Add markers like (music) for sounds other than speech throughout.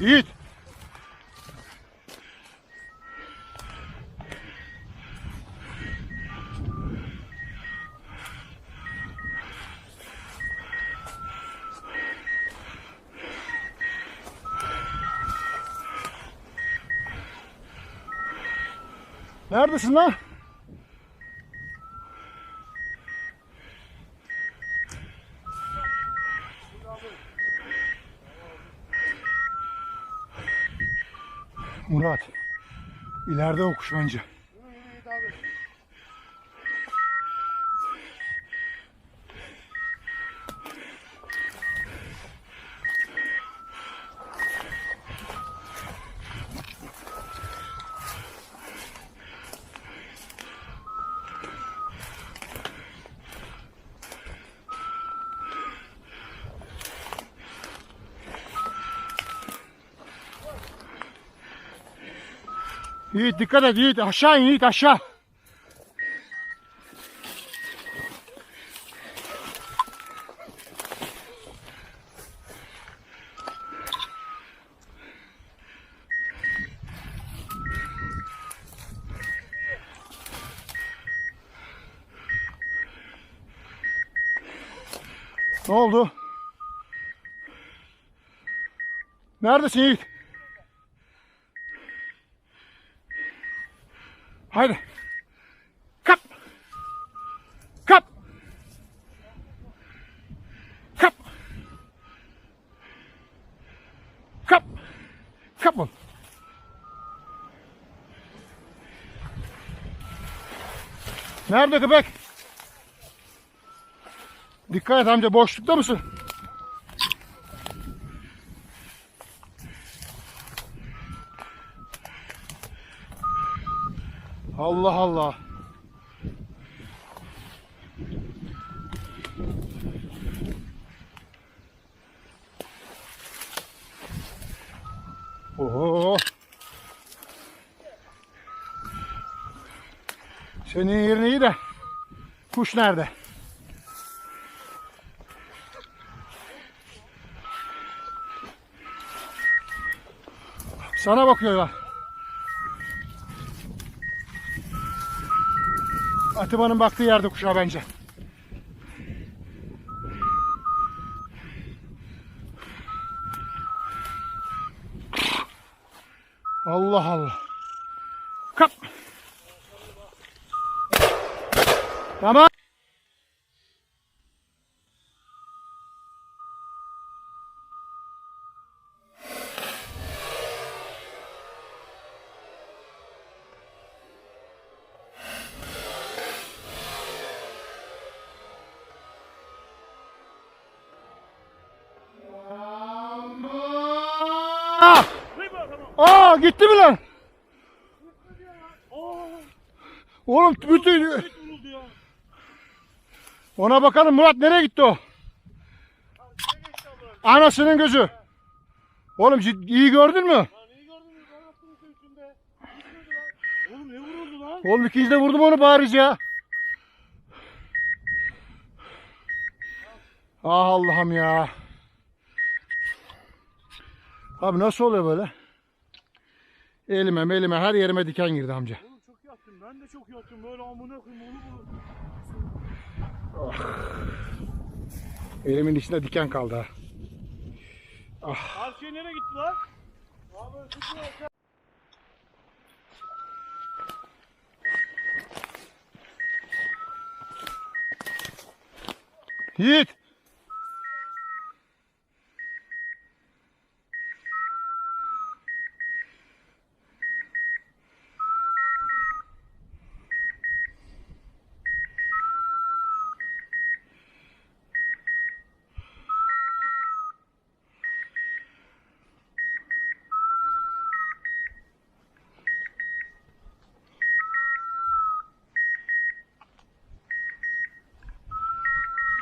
Yiğit. Neredesin lan? Murat. İleride o kuş bence. Yiğit dikkat et Yiğit aşağı in Yiğit aşağı. Ne oldu? Neredesin Yiğit? Haydi. Kap. Kap. Kap. Kap. Kap onu. Nerede köpek? Dikkat et amca boşlukta mısın? Allah Allah. Oho. Senin yerin iyi de kuş nerede? Sana bakıyor Atiba'nın baktığı yerde kuşağı bence. Allah Allah. Kap. Tamam. Aa! Aa gitti mi lan? Oğlum bütün ona bakalım Murat nereye gitti o? Anasının gözü. Oğlum iyi gördün mü? Oğlum ne ikinci de vurdum onu bariz ya. Ah Allah'ım ya. Abi nasıl oluyor böyle? Elime elime her yerime diken girdi amca. Oğlum çok yattım. Ben de çok yattım. Böyle amına koyayım onu bunu. Elimin içinde diken kaldı ha. Karşıya nereye gitti lan? Abi tutuyor. Yiğit.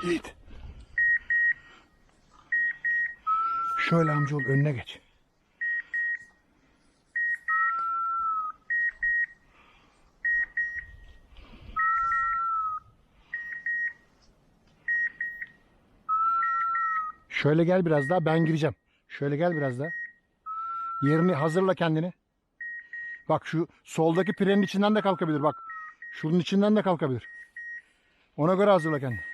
Yiğit. Şöyle amcaoğlu önüne geç. Şöyle gel biraz daha ben gireceğim. Şöyle gel biraz daha. Yerini hazırla kendini. Bak şu soldaki pirenin içinden de kalkabilir bak. Şunun içinden de kalkabilir. Ona göre hazırla kendini.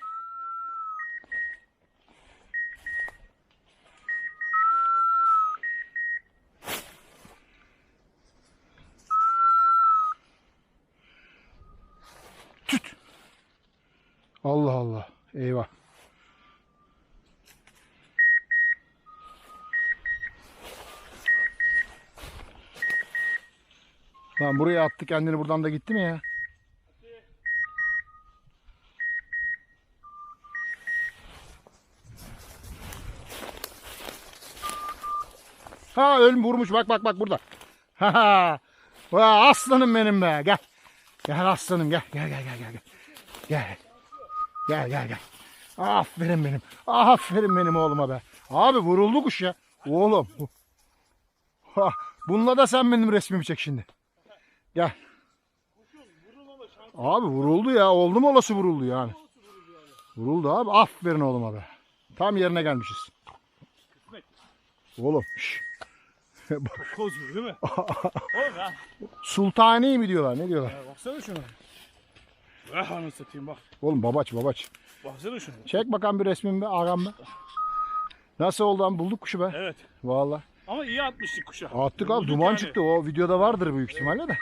Allah Allah. Eyvah. Lan buraya attı kendini buradan da gitti mi ya? Ha ölüm vurmuş bak bak bak burada. Ha ha. Aslanım benim be gel. Gel aslanım gel gel gel gel gel. Gel. Gel gel gel. Aferin benim. Aferin benim oğluma be. Abi vuruldu kuş ya. Oğlum. Ha, bununla da sen benim resmimi çek şimdi. Gel. Abi vuruldu ya. Oldu mu olası vuruldu yani. Vuruldu abi. Aferin oğluma be. Tam yerine gelmişiz. Oğlum. şş. Bak, Kozmuyor değil mi? (laughs) Oğlum ya. Sultani mi diyorlar? Ne diyorlar? ya baksana şuna. Ah anasını satayım bak. Oğlum babaç babaç. Baksana şuna. Çek bakalım bir resmimi ağam be. Nasıl oldu lan? Bulduk kuşu be. Evet. Vallahi. Ama iyi atmıştık kuşa. Attık abi. Bulduk Duman yani. çıktı. O videoda vardır büyük ihtimalle de.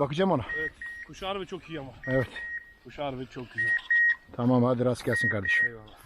Bakacağım ona. Evet. Kuş harbi çok iyi ama. Evet. Kuş harbi çok güzel. Tamam hadi rast gelsin kardeşim. Eyvallah.